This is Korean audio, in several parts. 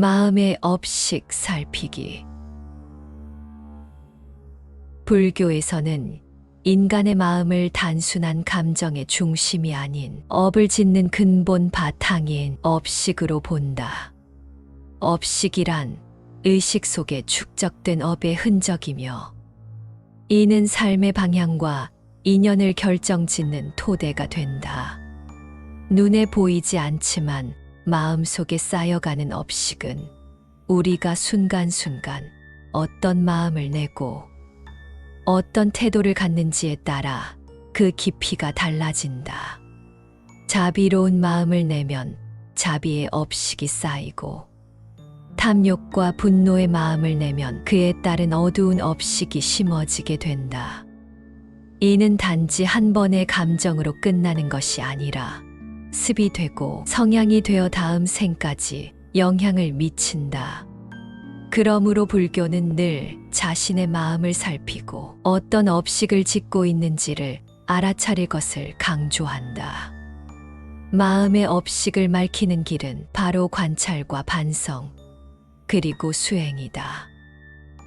마음의 업식 살피기. 불교에서는 인간의 마음을 단순한 감정의 중심이 아닌 업을 짓는 근본 바탕인 업식으로 본다. 업식이란 의식 속에 축적된 업의 흔적이며 이는 삶의 방향과 인연을 결정짓는 토대가 된다. 눈에 보이지 않지만 마음 속에 쌓여가는 업식은 우리가 순간순간 어떤 마음을 내고 어떤 태도를 갖는지에 따라 그 깊이가 달라진다. 자비로운 마음을 내면 자비의 업식이 쌓이고 탐욕과 분노의 마음을 내면 그에 따른 어두운 업식이 심어지게 된다. 이는 단지 한 번의 감정으로 끝나는 것이 아니라 습이 되고 성향이 되어 다음 생까지 영향을 미친다. 그러므로 불교는 늘 자신의 마음을 살피고 어떤 업식을 짓고 있는지를 알아차릴 것을 강조한다. 마음의 업식을 밝히는 길은 바로 관찰과 반성, 그리고 수행이다.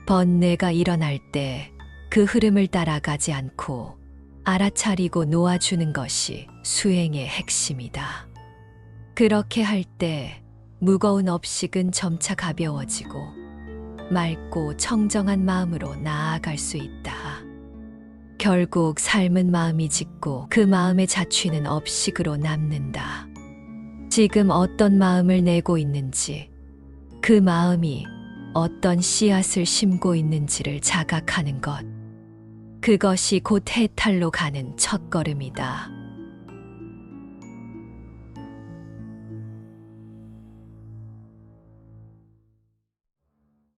번뇌가 일어날 때 그 흐름을 따라가지 않고 알아차리고 놓아주는 것이 수행의 핵심이다. 그렇게 할 때 무거운 업식은 점차 가벼워지고 맑고 청정한 마음으로 나아갈 수 있다. 결국 삶은 마음이 짓고 그 마음의 자취는 업식으로 남는다. 지금 어떤 마음을 내고 있는지, 그 마음이 어떤 씨앗을 심고 있는지를 자각하는 것. 그것이 곧 해탈로 가는 첫걸음이다.